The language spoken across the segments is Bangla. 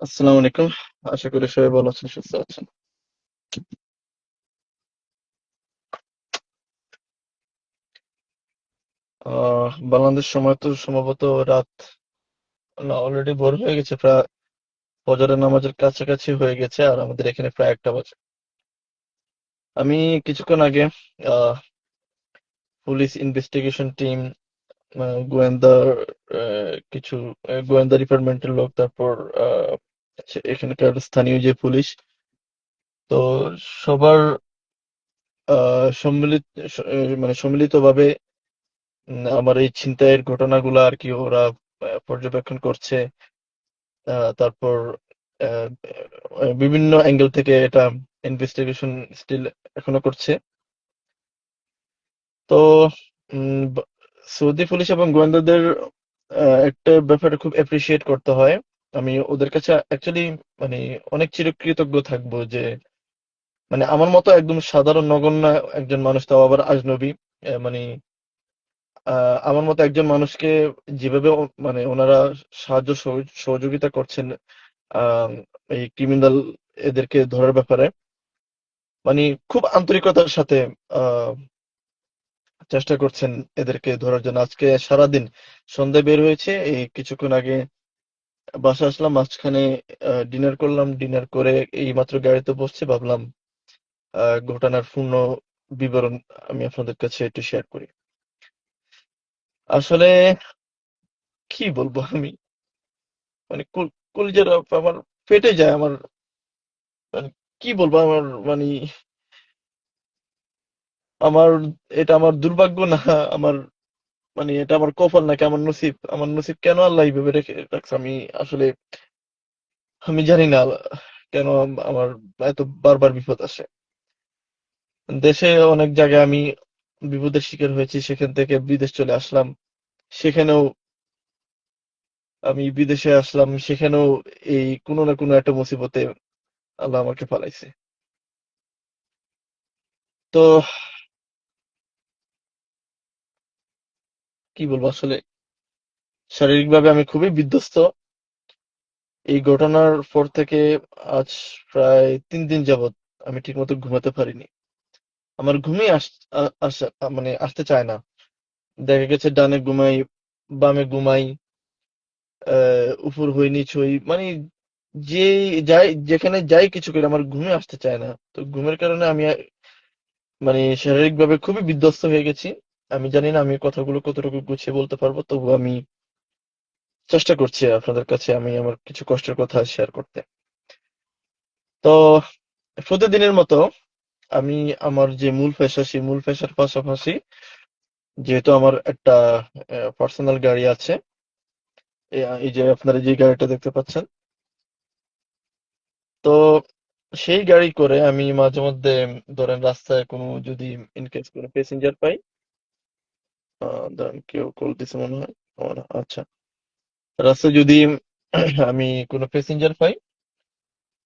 আসসালামু আলাইকুম। আশা করি সবাই ভালো আছেন, সুস্থ আছেন। বাংলাদেশ সময় তো সম্ভবত রাত না অলরেডি ভোর হয়ে গেছে প্রায় ফজরের নামাজের কাছাকাছি হয়ে গেছে আর আমাদের এখানে প্রায় একটা বাজে। আমি কিছুক্ষণ আগে পুলিশ ইনভেস্টিগেশন টিম গোয়েন্দা আহ, কিছু গোয়েন্দা ডিপার্টমেন্টের লোক তারপর এখানকার স্থানীয় যে পুলিশ তো সবার সম্মিলিত মানে সম্মিলিতভাবে আমার এই ছিনতাইয়ের ঘটনাগুলো আর কি ওরা পর্যবেক্ষণ করছে। তারপর বিভিন্ন অ্যাঙ্গেল থেকে এটা ইনভেস্টিগেশন স্টিল এখনও করছে। তো সৌদি পুলিশ এবং গোয়েন্দাদের একটা ব্যাপারে খুব অ্যাপ্রিসিয়েট করতে হয়। আমি ওদের কাছে অ্যাকচুয়ালি মানে অনেক চিরকৃতজ্ঞ থাকব যে মানে আমার মতো একদম সাধারণ নগণ্য একজন মানুষ তাও আবার আজনবী মানে আমার মতো একজন মানুষকে যেভাবে মানে ওনারা সাহায্য সহয- সহযোগিতা করছেন এই ক্রিমিনাল এদেরকে ধরার ব্যাপারে মানে খুব আন্তরিকতার সাথে চেষ্টা করছেন এদেরকে ধরার জন্য। আজকে সারাদিন সন্ধ্যায় বের হয়েছে, এই কিছুক্ষণ আগে বাসা আসলাম, মাঝখানে ডিনার করলাম, ডিনার করে এই মাত্র গাড়িতে বসছে, ভাবলাম ঘটনার পূর্ণ বিবরণ আমি আপনাদের কাছে একটু শেয়ার করি। আসলে কি বলব আমি? মানে কুল কলিজার আমার ফেটে যায়, আমার মানে কি বলব আমার মানে আমার, এটা আমার দুর্ভাগ্য না, আমার মানে এটা আমার কপাল নাকি আমার নসিব? আমার নসিব কেন আল্লাহ এইভাবে রেখে, রাখছে? আমি আসলে, আমি জানি না কেন আমার এত বারবার বিপদ আসে। দেশে অনেক জায়গায় আমি বিপদের শিকার হয়েছি, সেখান থেকে বিদেশ চলে আসলাম। সেখানেও আমি বিদেশে আসলাম, সেখানেও এই কোনো না কোনো একটা মুসিবতে আল্লাহ আমাকে ফালাইছে। তো কি বলব আসলে? শারীরিকভাবে আমি খুবই বিধ্বস্ত। এই ঘটনার পর থেকে আজ প্রায় তিন দিন যাবৎ আমি ঠিকমতো ঘুমাতে পারিনি। আমার ঘুমই মানে আসতে চায় না। দেখা গেছে ডানে ঘুমাই, বামে ঘুমাই উপর হই, নিচ হই মানে যে যাই, যেখানে যাই কিছু করে আমার ঘুমে আসতে চায় না। তো ঘুমের কারণে আমি মানে শারীরিকভাবে খুবই বিধ্বস্ত হয়ে গেছি। আমি জানি না আমি কথাগুলো কতটুকু গুছিয়ে বলতে পারব তবু আমি চেষ্টা করছি আপনাদের কাছে আমি আমার কিছু কষ্টের কথা শেয়ার করতে। তো প্রতিদিনের মতো আমি আমার যে মূল পেশা, সেই মূল পেশার পাশাপাশি যেহেতু আমার একটা পার্সোনাল গাড়ি আছে এই যে আপনারা যে গাড়িটা দেখতে পাচ্ছেন, তো সেই গাড়ি করে আমি মাঝে মধ্যে ধরেন রাস্তায় কোনো যদি ইনকেস কোনো প্যাসেঞ্জার পাই আহ, কেউ কল দিছে মনে হয়? আচ্ছা। রাস্তায় যদি আমি কোনো প্যাসেঞ্জার পাই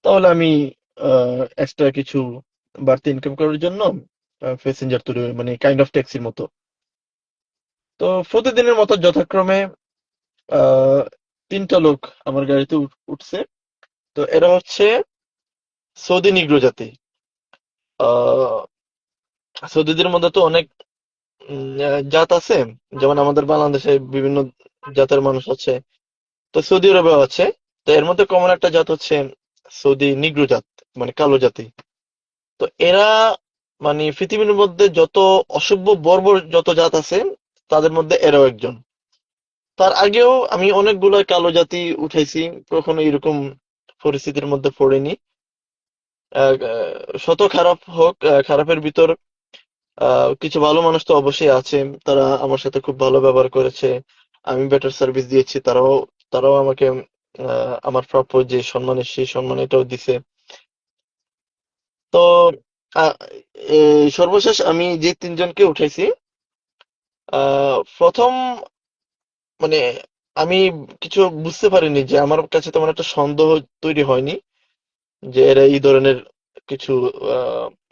তাহলে আমি এক্সট্রা কিছু বাড়তি ইনকাম করার জন্য প্যাসেঞ্জার তুলে মানে কাইন্ড অফ ট্যাক্সির মতো। তো প্রতিদিনের মতো যথাক্রমে তিনটা লোক আমার গাড়িতে উঠ- উঠছে। তো এরা হচ্ছে সৌদি নিগ্রো জাতি। সৌদিদের মধ্যে তো অনেক জাত আছে। যেমন আমাদের বাংলাদেশে বিভিন্ন জাতের মানুষ আছে। তো সৌদি আরবেও আছে। তো এর মধ্যে কমন একটা জাত হচ্ছে সৌদি নিগ্রো জাত মানে কালো জাতি। তো এরা মানে পৃথিবীর মধ্যে যত অসভ্য, বর্বর যত জাত আছে, তাদের মধ্যে এরাও একজন। তার আগেও আমি অনেকগুলো কালো জাতি উঠাইছি, কখনো এরকম পরিস্থিতির মধ্যে পড়িনি। শত খারাপ হোক খারাপের ভিতর কিছু ভালো মানুষ তো অবশ্যই আছে। তারা আমার সাথে খুব ভালো ব্যবহার করেছে। আমি বেটার সার্ভিস দিয়েছি। তারাও তারাও আমাকে আমার প্রাপ্য যে সম্মানের, সেই সম্মান এটাও দিছে। তো সর্বশেষ আমি যে তিনজনকে উঠাইছি প্রথম মানে আমি কিছু বুঝতে পারিনি যে আমার কাছে তেমন একটা সন্দেহ তৈরি হয়নি যে এরা এই ধরনের কিছু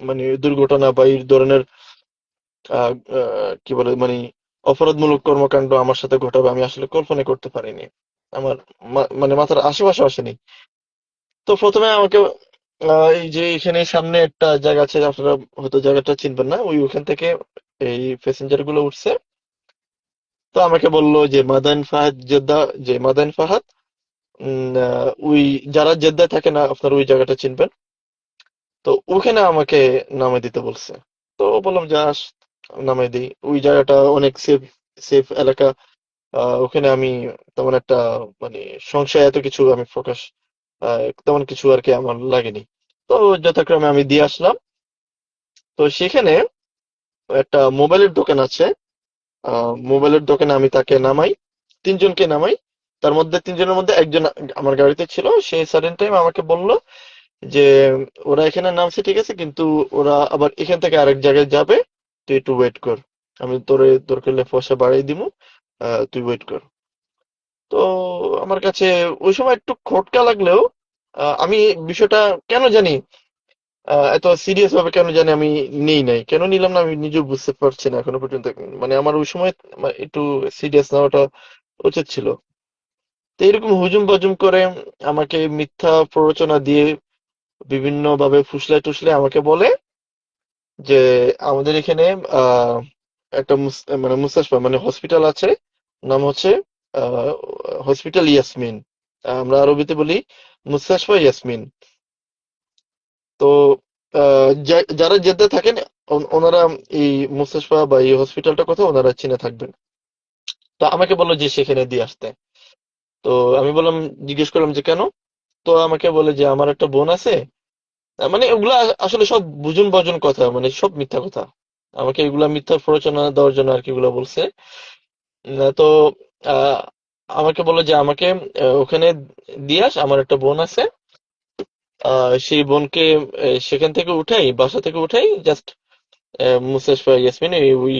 মানে দুর্ঘটনা বা এই ধরনের কি বলে মানে অপরাধমূলক কর্মকাণ্ড আমার সাথে ঘটাবে, আমি আসলে কল্পনা করতে পারিনি। আমার মানে মাথার আশেপাশে আসেনি। তো প্রথমে আমাকে এই যে এখানে সামনে একটা জায়গা আছে, আপনারা হয়তো জায়গাটা চিনবেন না, ওই ওখান থেকে এই প্যাসেঞ্জারগুলো উঠছে। তো আমাকে বলল যে, মাদান ফাহাদ জেদ্দা, যে মাদান ফাহাদ ওই যারা জেদ্দায় থাকে না, আপনার ওই জায়গাটা চিনবেন। তো ওখানে আমাকে নামে দিতে বলছে। তো বললাম যে আস নামে দিই। ওই জায়গাটা অনেক সেফ সেফ এলাকা। ওখানে আমি তেমন একটা মানে সংশয় এত কিছু আমি প্রকাশ তেমন কিছু আর কি আমার লাগেনি। তো যথাক্রমে আমি দিয়ে আসলাম। তো সেখানে একটা মোবাইলের দোকান আছে। মোবাইলের দোকানে আমি তাকে নামাই, তিনজনকে নামাই। তার মধ্যে তিনজনের মধ্যে একজন আমার গাড়িতে ছিল। সেই সাডেন টাইম আমাকে বলল যে, ওরা এখানে নামছে ঠিক আছে, কিন্তু ওরা আবার এখান থেকে আরেক জায়গায় যাবে। তুই একটু ওয়েট কর। আমি তোরে দরকার হলে পয়সা বাড়াই আহ, তুই ওয়েট কর। তো আমার কাছে ওই সময় একটু খটকা লাগলেও আমি বিষয়টা কেন জানি এত সিরিয়াস ভাবে কেন জানি আমি নেই নাই। কেন নিলাম না আমি নিজেও বুঝতে পারছি না এখনও পর্যন্ত। মানে আমার ওই সময় একটু সিরিয়াস নেওয়াটা উচিত ছিল। তো এরকম হুজুম বাজুম করে আমাকে মিথ্যা প্ররোচনা দিয়ে বিভিন্ন ভাবে ফুসলায় টুসলে আমাকে বলে যে আমাদের এখানে একটা মানে মুস্তাশফা মানে হসপিটাল আছে, নাম হচ্ছে হসপিটাল ইয়াসমিন আমরা আরবিতে বলি মুস্তাশফা ইয়াসমিন তো যারা জেদ্দা থাকেন, ওন- ওনারা এই মুস্তাশফা বা এই হসপিটালটা কথা ওনারা চিনে থাকবেন। তো আমাকে বলল যে সেখানে দিয়ে আসতে। তো আমি বললাম, জিজ্ঞেস করলাম যে কেন? তো আমাকে বলে যে আমার একটা বোন আছে মানে ওগুলা আসলে সব বুঝুন বজন কথা মানে সব মিথ্যা কথা। আমাকে এগুলা মিথ্যা প্ররোচনা দেওয়ার জন্য আর কি এগুলো বলছে। তো আমাকে বলল যে আমাকে ওখানে দিয়ে আস, আমার একটা বোন আছে। সেই বোনকে সেখান থেকে উঠাই, বাসা থেকে উঠাই জাস্ট মুস্তাশফা ইয়াসমিন ওই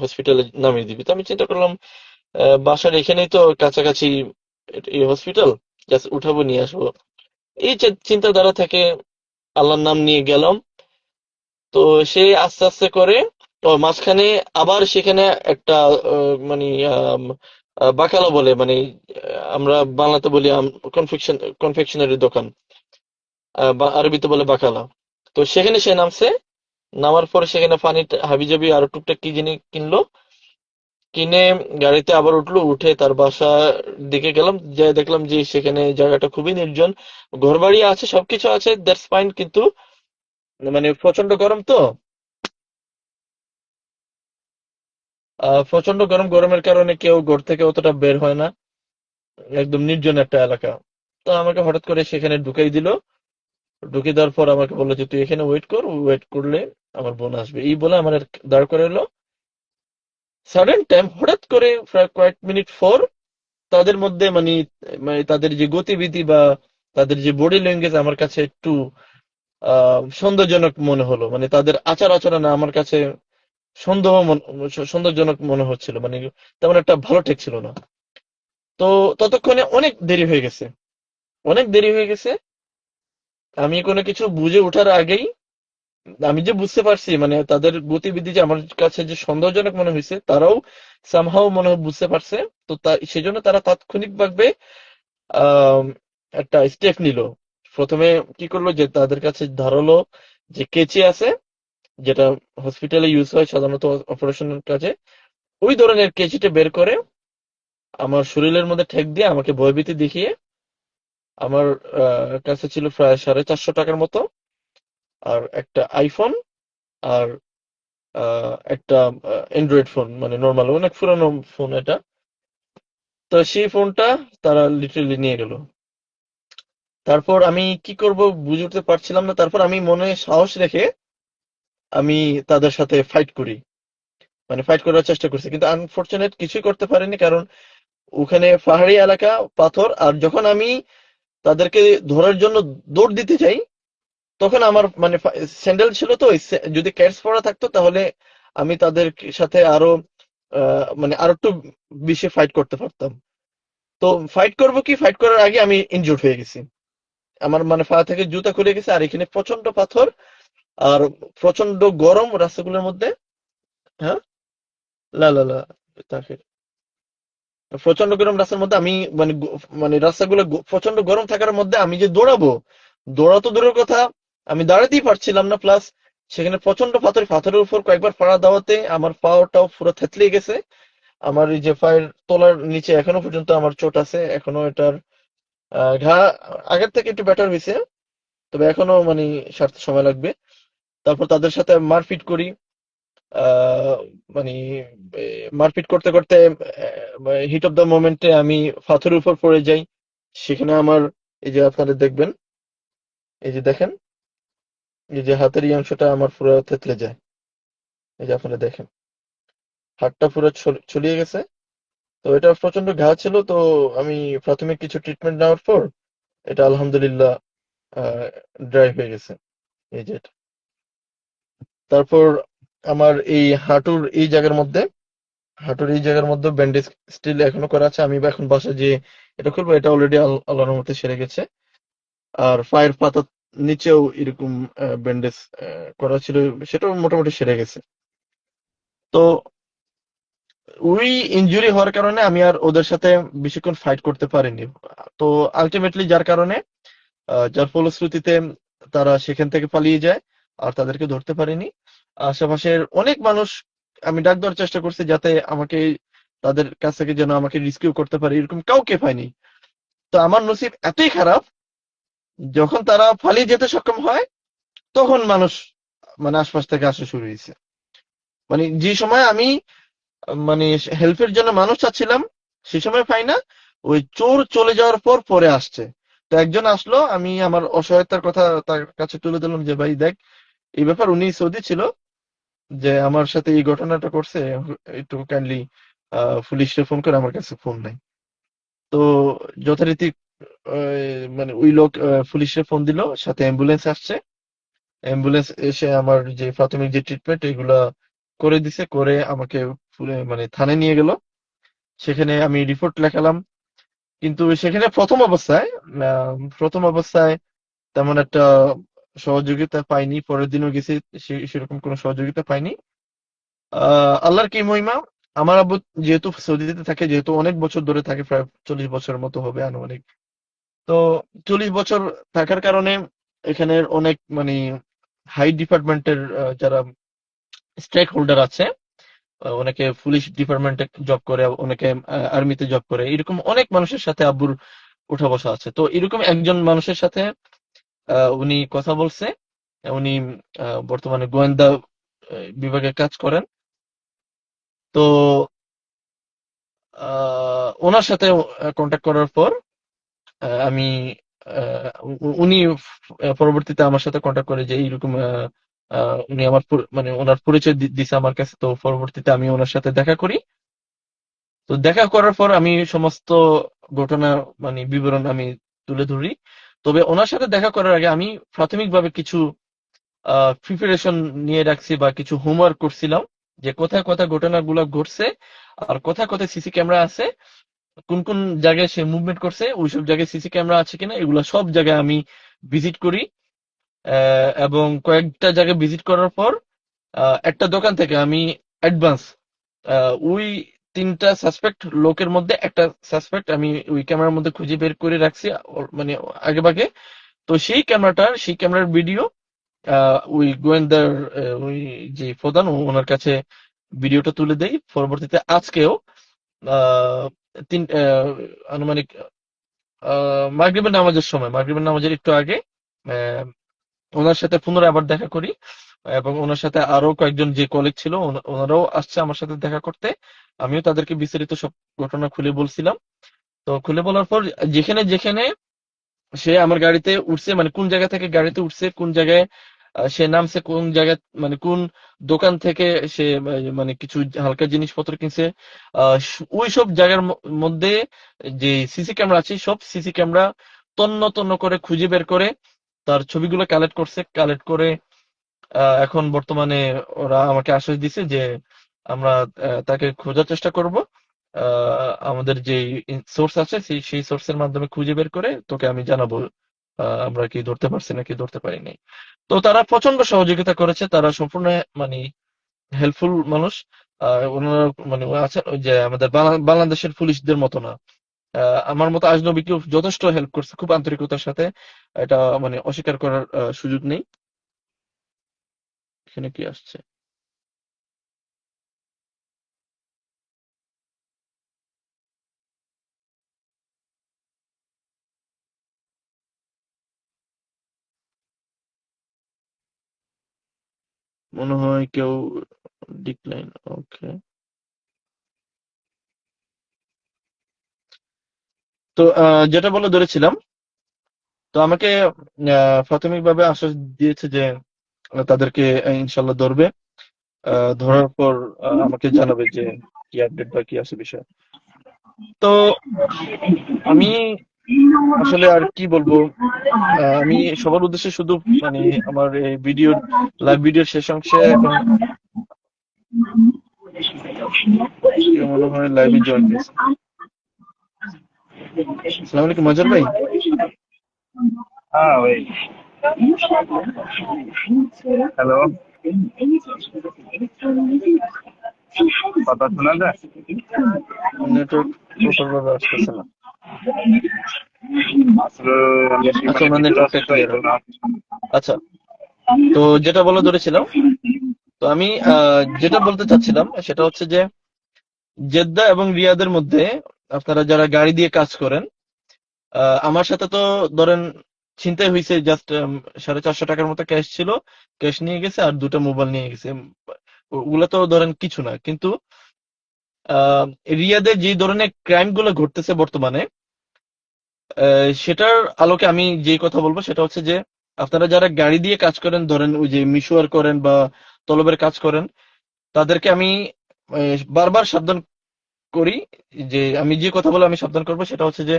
হসপিটালে নামিয়ে দিবি। তো আমি চিন্তা করলাম বাসার এখানেই তো কাছাকাছি এই হসপিটাল জাস্ট উঠাবো, নিয়ে আসব। এই চিন্তাধারা থেকে আল্লাহর নাম নিয়ে গেলাম। তো সে আস্তে আস্তে করে, তো মাঝখানে আবার সেখানে একটা মানে বাকালা বলে মানে আমরা বাংলাতে বলি কনফেকশন কনফেকশনারি দোকান। আরবিতে বলে বাকালা। তো সেখানে সে নামছে। নামার পরে সেখানে পানি হাবিজাবি আরও টুকটাক কি জিনিস কিনলো? কিনে গাড়িতে আবার উঠল, উঠে তার বাসার দিকে গেলাম, যে দেখলাম যে সেখানে জায়গাটা খুবই নির্জন, ঘরবাড়ি আছে, সবকিছু আছে দ্যাটস ফাইন কিন্তু মানে প্রচণ্ড গরম তো। প্রচণ্ড গরম, গরমের কারণে কেউ ঘর থেকে অতটা বের হয় না। একদম নির্জন একটা এলাকা। তো আমাকে হঠাৎ করে সেখানে ঢুকাই দিল। ঢুকিয়ে দেওয়ার পর আমাকে বলল যে, তুই এখানে ওয়েট কর ওয়েট করলে আমার বোন আসবে। এই বলে আমার দাঁড় করে এলো সাডেন টাইম হঠাৎ করে কয়েক মিনিট পর তাদের মধ্যে মানে মানে তাদের যে গতিবিধি বা তাদের যে বডি ল্যাঙ্গুয়েজ আমার কাছে একটু সন্দেহজনক মনে হলো। মানে তাদের আচার আচরণ আমার কাছে সন্দেহ সন্দেহজনক মনে হচ্ছিল। মানে তেমন একটা ভালো ঠেকছিল না। তো ততক্ষণে অনেক দেরি হয়ে গেছে। অনেক দেরি হয়ে গেছে। আমি কোনো কিছু বুঝে ওঠার আগেই আমি যে বুঝতে পারছি মানে তাদের গতিবিধি যে আমার কাছে যে সন্দেহজনক মনে হয়েছে, তারাও সামহাও মনে হয় বুঝতে পারছে। তো সেজন্য তারা তাৎক্ষণিকভাবে একটা স্টেপ নিল। প্রথমে কি করল যে তাদের কাছে ধারালো যে কেচি আছে, যেটা হসপিটালে ইউজ হয় সাধারণত অপারেশনের কাজে, ওই ধরনের কেচিটা বের করে আমার শরীরের মধ্যে ঠেক দিয়ে আমাকে ভয়ভীতি দেখিয়ে, আমার কাছে ছিল প্রায় সাড়ে চারশো টাকার মতো আর একটা আইফোন আর একটা অ্যান্ড্রয়েড ফোন মানে নর্মাল অনেক পুরানো ফোন এটা। তো সেই ফোনটা তারা লিটারেলি নিয়ে গেল। তারপর আমি কি করব বুঝে উঠতে পারছিলাম না। তারপর আমি মনে সাহস রেখে আমি তাদের সাথে ফাইট করি। মানে ফাইট করার চেষ্টা করছি। কিন্তু আনফরচুনেট কিছুই করতে পারিনি কারণ ওখানে পাহাড়ি এলাকা, পাথর, আর যখন আমি তাদেরকে ধরার জন্য দৌড় দিতে যাই তখন আমার মানে স্যান্ডেল ছিল তো যদি ক্যাটস পরা থাকতো তাহলে আমি তাদের সাথে আরও মানে আরও একটু বেশি ফাইট করতে পারতাম। তো ফাইট করব কি? ফাইট করার আগে আমি ইনজুর্ড হয়ে গেছি। আমার মানে পা থেকে জুতা খুলে গেছে, আর এখানে প্রচণ্ড পাথর, আর প্রচণ্ড গরম রাস্তাগুলোর মধ্যে। হ্যাঁ? লা লা তাকে। প্রচণ্ড গরম রাস্তার মধ্যে আমি মানে মানে রাস্তাগুলো প্রচণ্ড গরম থাকার মধ্যে আমি যে দৌড়াবো, দৌড়া তো দূরের কথা আমি দাঁড়াতেই পারছিলাম না প্লাস সেখানে প্রচণ্ড পাথর, পাথরের উপর কয়েকবার পাড়া দেওয়াতে আমার পাওটাও পুরো থেতলে গেছে। আমার এই যে পায়ের তলার নিচে এখনও পর্যন্ত আমার চোট আছে, এখনও এটার ঘা আগের থেকে একটু বেটার হয়েছে, তবে এখনও মানে সারতে সময় লাগবে। তারপর তাদের সাথে মারপিট করি মানে মারপিট করতে করতে হিট অফ দ্য মোমেন্টে আমি পাথরের উপর পড়ে যাই। সেখানে আমার, এই যে আপনারা দেখবেন, এই যে দেখেন এই যে হাতের এই অংশটা আমার পুরো থেতলে যায়। এই যে আপনারা দেখেন, হাতটা পুরো ছলিয়ে গেছে। তো এটা প্রচণ্ড ঘা ছিল, তো আমি প্রাথমিক কিছু ট্রিটমেন্ট নেওয়ার পর এটা আলহামদুলিল্লাহ ড্রাই হয়ে গেছে। এই যে তারপর আমার এই হাঁটুর এই জায়গার মধ্যে, হাঁটুর এই জায়গার মধ্যে ব্যান্ডেজ স্টিল এখনও করা আছে। আমি এখন বাসায় যে এটা করব, এটা অলরেডি আল্লাহর মধ্যে সেরে গেছে। আর পায়ের পাতার নিচেও এরকম ব্যান্ডেজ করা ছিল, সেটাও মোটামুটি সেরে গেছে। তো ওই ইনজুরি হওয়ার কারণে আমি আর ওদের সাথে বেশিক্ষণ ফাইট করতে পারিনি। তো আলটিমেটলি যার কারণে যার ফলশ্রুতিতে তারা সেখান থেকে পালিয়ে যায়, আর তাদেরকে ধরতে পারিনি। আশেপাশের অনেক মানুষ, আমি ডাক দেওয়ার চেষ্টা করছি যাতে আমাকে, তাদের কাছ থেকে যেন আমাকে রিস্কিউ করতে পারে, এরকম কাউকে পাইনি। তো আমার নসিব এতই খারাপ যখন তারা পালিয়ে যেতে সক্ষম হয়, তখন মানুষ মানে আশপাশ থেকে আসা শুরু হয়েছে। মানে যে সময় আমি মানে হেল্পের জন্য মানুষ চাচ্ছিলাম, সে সময় পাই না, ওই চোর চলে যাওয়ার পর পরে আসছে। তো একজন আসলো, আমি আমার অসহায়তার কথা তার কাছে তুলে দিলাম যে, ভাই, দেখ, এই ব্যাপার উনি সৌদি ছিল, যে আমার সাথে এই ঘটনাটা করছে, একটু কাইন্ডলি পুলিশে ফোন করে আমার কাছে ফোন নাই। তো যথারীতি মানে ওই লোক পুলিশে ফোন দিল, সাথে অ্যাম্বুলেন্স আসছে। অ্যাম্বুলেন্স এসে আমার যে প্রাথমিক যে ট্রিটমেন্ট এগুলা করে দিছে, করে আমাকে মানে থানায় নিয়ে গেল। সেখানে আমি রিপোর্ট লেখালাম। কিন্তু সেখানে প্রথম অবস্থায় প্রথম অবস্থায় তেমন একটা সহযোগিতা পাইনি। পরের দিনও গেছি সেরকম কোনো সহযোগিতা পাইনি। আল্লাহর কি মহিমা? আমার আব্বু যেহেতু সৌদিতে থাকে, যেহেতু অনেক বছর ধরে থাকে, প্রায় চল্লিশ বছরের মতো হবে আনুমানিক। তো চল্লিশ বছর থাকার কারণে এখানের অনেক মানে হাই ডিপার্টমেন্টের যারা স্টেক হোল্ডার আছে অনেকে পুলিশ ডিপার্টমেন্টে জব করে, অনেকে আর্মিতে জব করে, এরকম অনেক মানুষের সাথে আব্বুর উঠা বসা আছে। তো এরকম একজন মানুষের সাথে উনি কথা বলছে, উনি বর্তমানে গোয়েন্দা বিভাগে কাজ করেন। তো ওনার সাথে কন্ট্যাক্ট করার পর আমি উনি পরবর্তীতে আমার সাথে কন্ট্যাক্ট করে যে এইরকম উনি আমার মানে ওনার পরিচয় দিছে আমার কাছে, তো পরবর্তীতে আমি ওনার সাথে দেখা করি। তো দেখা করার পর আমি সমস্ত ঘটনা মানে বিবরণ আমি তুলে ধরি। তবে ওনার সাথে দেখা করার আগে আমি প্রাথমিকভাবে কিছু প্রিপারেশন নিয়ে রাখছি বা কিছু হোমওয়ার্ক করছিলাম যে কোথায় কোথায় ঘটনাগুলো ঘটছে, আর কোথায় কোথায় সিসি ক্যামেরা আছে কোন কোন জায়গায় সে মুভমেন্ট করছে, ওইসব জায়গায় সিসি ক্যামেরা আছে কিনা, এগুলো সব জায়গায় আমি ভিজিট করি। এবং কয়েকটা জায়গায় ভিজিট করার পর একটা দোকান থেকে আমি অ্যাডভান্স ওই তিনটা সাসপেক্ট লোকের মধ্যে একটা সাসপেক্ট আমি ওই ক্যামেরার মধ্যে খুঁজে বের করে রাখছি মানে আগে ভাগে তো সেই ক্যামেরাটার সেই ক্যামেরার ভিডিও ওই গোয়েন্দার ওই যে প্রধান ওনার কাছে ভিডিওটা তুলে দেই। পরবর্তীতে আজকেও তিন আনুমানিক মাগরিবের নামাজের সময়, মাগরিবের নামাজের একটু আগে ওনার সাথে পুনরায় আবার দেখা করি, এবং ওনার সাথে আরও কয়েকজন যে কলিগ ছিল ওনারাও আসছে আমার সাথে দেখা করতে, আমিও তাদেরকে বিস্তারিত সব ঘটনা খুলে বলছিলাম। তো খুলে বলার পর, যেখানে যেখানে সে আমার গাড়িতে উঠছে মানে কোন জায়গা থেকে গাড়িতে উঠছে, কোন জায়গায় সে নামছে কোন জায়গা মানে কোন দোকান থেকে সে মানে কিছু হালকা জিনিসপত্র কিনছে। ওই সব জায়গার মধ্যে যে সিসি ক্যামেরা আছে, সব সিসি ক্যামেরা তন্ন তন্ন করে খুঁজে বের করে তার ছবিগুলো কালেক্ট করছে। কালেক্ট করে এখন বর্তমানে ওরা আমাকে আশ্বাস দিছে যে আমরা তাকে খোঁজার চেষ্টা করব। আমাদের যে সোর্স আছে, সেই সোর্সের মাধ্যমে খুঁজে বের করে তোকে আমি জানাব। আমরা কি ধরতে পারছি নাকি ধরতে পারি নাই। তো তারা প্রচণ্ড সহযোগিতা করেছে, তারা সম্পূর্ণ মানে হেল্পফুল মানুষ। ওনারা মানে আছে যে আমাদের বাংলা- বাংলাদেশের পুলিশদের মতো না। আমার মতো আজনবীকেও যথেষ্ট হেল্প করছে খুব আন্তরিকতার সাথে। এটা মানে অস্বীকার করার সুযোগ নেই। এখানে কি আসছে? মনে হয় কেউ ডিক্লাইন ওকে তো যেটা বলে ধরেছিলাম, তো আমাকে প্রাথমিকভাবে আশ্বাস দিয়েছে যে তাদেরকে ইনশাল্লাহ ধরবে। ধরার পর আমাকে জানাবে যে কি আপডেট বা কি আছে বিষয়। তো, আমি আসলে আর কি বলব আমি সবার উদ্দেশ্যে শুধু মানে আমার এই ভিডিওর লাইভ ভিডিওর শেষ অংশে এখন মনে হয় লাইভে জয়েন আসসালামু আলাইকুম মজার ভাই। হ্যাঁ ভাই হ্যালো। কথা শোনা যায়? নেটওয়ার্ক প্রপার ভাবে আসতেছে না। আচ্ছা আচ্ছা তো যেটা বলা ধরেছিলাম তো আমি যেটা বলতে চাচ্ছিলাম সেটা হচ্ছে যে জেদ্দা এবং রিয়াদের মধ্যে আপনারা যারা গাড়ি দিয়ে কাজ করেন আমার সাথে তো ধরেন ছিনতাই হয়েছে জাস্ট সাড়ে চারশো টাকার মতো ক্যাশ ছিল ক্যাশ নিয়ে গেছে আর দুটো মোবাইল নিয়ে গেছে। ওগুলো তো ধরেন কিছু না কিন্তু আহ, রিয়াদে যে ধরনের ক্রাইমগুলো ঘটতেছে বর্তমানে সেটার আলোকে আমি যে কথা বলব সেটা হচ্ছে যে আপনারা যারা গাড়ি দিয়ে কাজ করেন, ধরেন ওই যে মিশোয়ার করেন বা তলবের কাজ করেন, তাদেরকে আমি বারবার সাবধান করি যে আমি যে কথা বলে আমি সাবধান করব সেটা হচ্ছে যে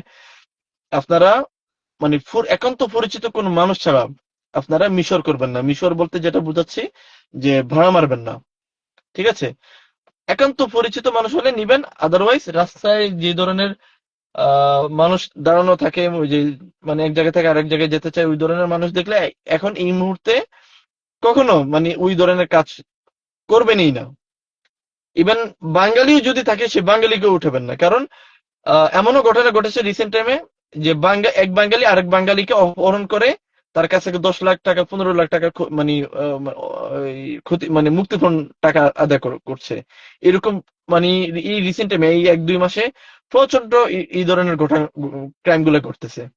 আপনারা মানে একান্ত পরিচিত কোনো মানুষ ছাড়া আপনারা মিশর করবেন না। মিশর বলতে যেটা বোঝাচ্ছি যে ভাড়া মারবেন না। ঠিক আছে? একান্ত পরিচিত মানুষ হলে নিবেন আদারওয়াইজ রাস্তায় যে ধরনের মানুষ দাঁড়ানো থাকে যে মানে এক জায়গা থেকে আরেক জায়গায় যেতে চায়, ওই ধরনের মানুষ দেখলে এখন এই মুহূর্তে কখনো মানে ওই ধরনের কাজ করবেনই না। ইভেন বাঙালিও যদি থাকে, সে বাঙালিকেও উঠাবেন না। কারণ এমনও ঘটনা ঘটেছে রিসেন্ট টাইমে যে বাঙ্গা এক বাঙালি আরেক বাঙালিকে অপহরণ করে তার কাছ থেকে দশ লাখ টাকা, পনেরো লাখ টাকা মানে ক্ষতি মানে মুক্তিপণ টাকা আদায় করছে। এরকম মানে এই রিসেন্ট টাইমে এই এক দুই মাসে প্রচণ্ড এই- ধরনের ঘটনা ক্রাইমগুলো ঘটতেছে।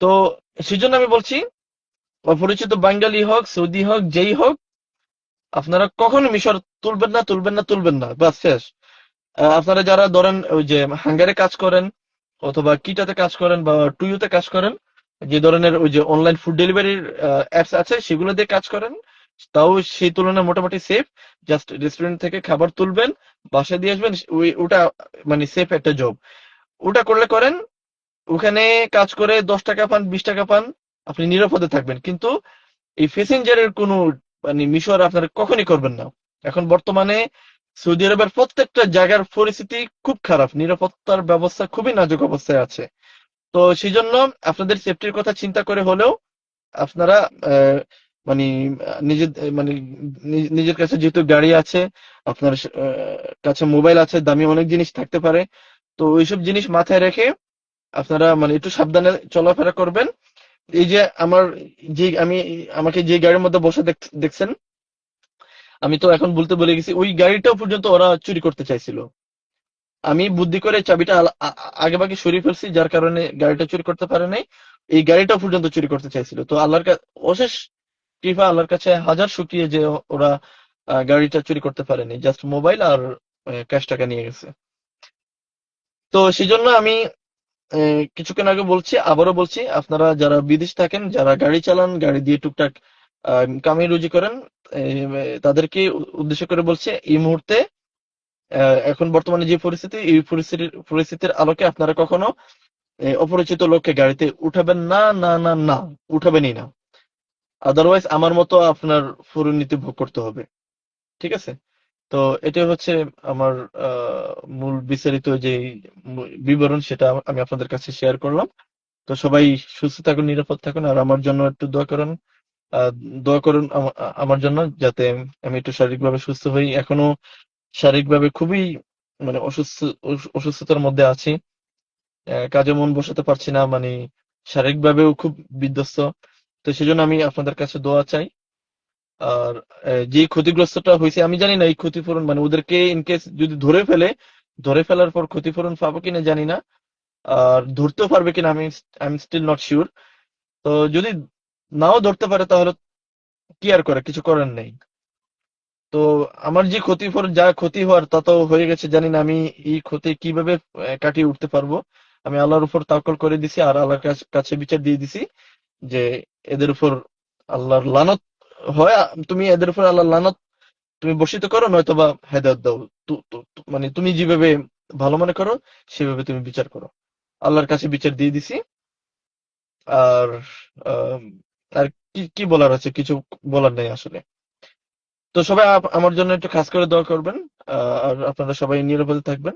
তো সেই জন্য আমি বলছি, অপরিচিত বাঙালি হোক, সৌদি হোক, যেই হোক, আপনারা কখনো মিশর তুলবেন না তুলবেন না তুলবেন না, বাস শেষ। আপনারা যারা ধরেন ওই যে হাঙ্গারে কাজ করেন, অথবা কিটাতে কাজ করেন বা টুইউতে কাজ করেন, যে ধরনের ওই যে অনলাইন ফুড ডেলিভারির অ্যাপস আছে, সেগুলো দিয়ে কাজ করেন তাও সেই তুলনায় মোটামুটি সেফ জাস্ট রেস্টুরেন্ট থেকে খাবার তুলবেন, বাসায় দিয়ে আসবেন ওটা মানে সেফ একটা জব ওটা করলে করেন, ওখানে কাজ করে দশ টাকা পান, বিশ টাকা পান, আপনি নিরাপদে থাকবেন। কিন্তু এই প্যাসেঞ্জারের কোনো মানে মিশর আপনারা কখনই করবেন না। এখন বর্তমানে সৌদি আরবের প্রত্যেকটা জায়গার পরিস্থিতি খুব খারাপ। নিরাপত্তার ব্যবস্থা খুবই নাজুক অবস্থায় আছে। তো সেই জন্য আপনাদের সেফটির কথা চিন্তা করে হলেও আপনারা মানে নিজের মানে নিজ- নিজের কাছে যেহেতু গাড়ি আছে, আপনার কাছে মোবাইল আছে, দামি অনেক জিনিস থাকতে পারে। তো ওইসব জিনিস মাথায় রেখে আপনারা মানে একটু সাবধানে চলাফেরা করবেন। এই যে আমার, যে আমি, আমাকে যে গাড়ির মধ্যে বসে দেখ- দেখছেন, আমি তো এখন বলতে বলে গেছি, ওই গাড়িটাও পর্যন্ত ওরা চুরি করতে চাইছিল। আমি বুদ্ধি করে চাবিটা আগে আ- সরিয়ে ফেলছি, যার কারণে গাড়িটা চুরি করতে পারে নাই। এই গাড়িটাও পর্যন্ত চুরি করতে চাইছিল। তো আল্লাহর অশেষ কৃপা আল্লাহর কাছে হাজার শুকিয়ে যে ওরা গাড়িটা চুরি করতে পারেনি জাস্ট মোবাইল আর ক্যাশ টাকা নিয়ে গেছে। তো সেই জন্য আমি কিছুক্ষণ আগে বলছি, আবারও বলছি, আপনারা যারা বিদেশ থাকেন, যারা গাড়ি চালান, গাড়ি দিয়ে টুকটাক কামি রুজি করেন তাদেরকে উদ্দেশ্য করে বলছি, এই মুহূর্তে এখন বর্তমানে যে পরিস্থিতি, এই পরিস্থিতির পরিস্থিতির আলোকে আপনারা কখনো অপরিচিত লোককে গাড়িতে উঠাবেন না না না না, উঠাবেনই না। আদারওয়াইজ আমার মতো আপনার পরিণতি ভোগ করতে হবে। ঠিক আছে? তো এটা হচ্ছে আমার মূল বিস্তারিত যে বিবরণ, সেটা আমি আপনাদের কাছে শেয়ার করলাম। তো সবাই সুস্থ থাকুন, নিরাপদ থাকুন, আর আমার জন্য একটু দোয়া করুন। দোয়া করুন আমা- আমার জন্য যাতে আমি একটু শারীরিকভাবে সুস্থ হই। এখনও শারীরিকভাবে খুবই মানে অসুস্থ অসুস্থতার মধ্যে আছি। কাজে মন বসাতে পারছি না মানে শারীরিকভাবেও খুব বিধ্বস্ত। তো সেজন্য আমি আপনাদের কাছে দোয়া চাই। আর যে ক্ষতিগ্রস্তটা হয়েছে, আমি জানি না এই ক্ষতিপূরণ মানে ওদেরকে ইনকেস যদি ধরে ফেলে, ধরে ফেলার পর ক্ষতিপূরণ পাবো কিনা জানি না। আর ধরতেও পারবে কিনা, আমি I am still not sure তো যদি নাও ধরতে পারে, তাহলে কি আর করে, কিছু করার নেই। তো আমার যে ক্ষতিপূরণ, যা ক্ষতি হওয়ার তা তো হয়ে গেছে, জানি না আমি এই ক্ষতি কীভাবে কাটিয়ে উঠতে পারব। আমি আল্লাহর উপর তাওয়াক্কুল করে দিছি, আর আল্লাহর কাছে বিচার দিয়ে দিছি যে এদের উপর আল্লাহর লানত হয়, তুমি এদের উপর আল্লাহর লানত তুমি বর্ষিত করো নয়তো বা হেদায়ত দাও। মানে তুমি যেভাবে ভালো মনে করো, সেভাবে তুমি বিচার করো। আল্লাহর কাছে বিচার দিয়ে দিছি। আর আর কি কি বলার আছে? কিছু বলার নেই আসলে। তো সবাই আমার জন্য একটু খাস করে দোয়া করবেন। আর আপনারা সবাই নিরাপদে থাকবেন।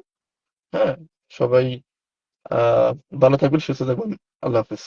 হ্যাঁ সবাই আহ ভালো থাকবেন, সুস্থ থাকবেন। আল্লাহ হাফেজ।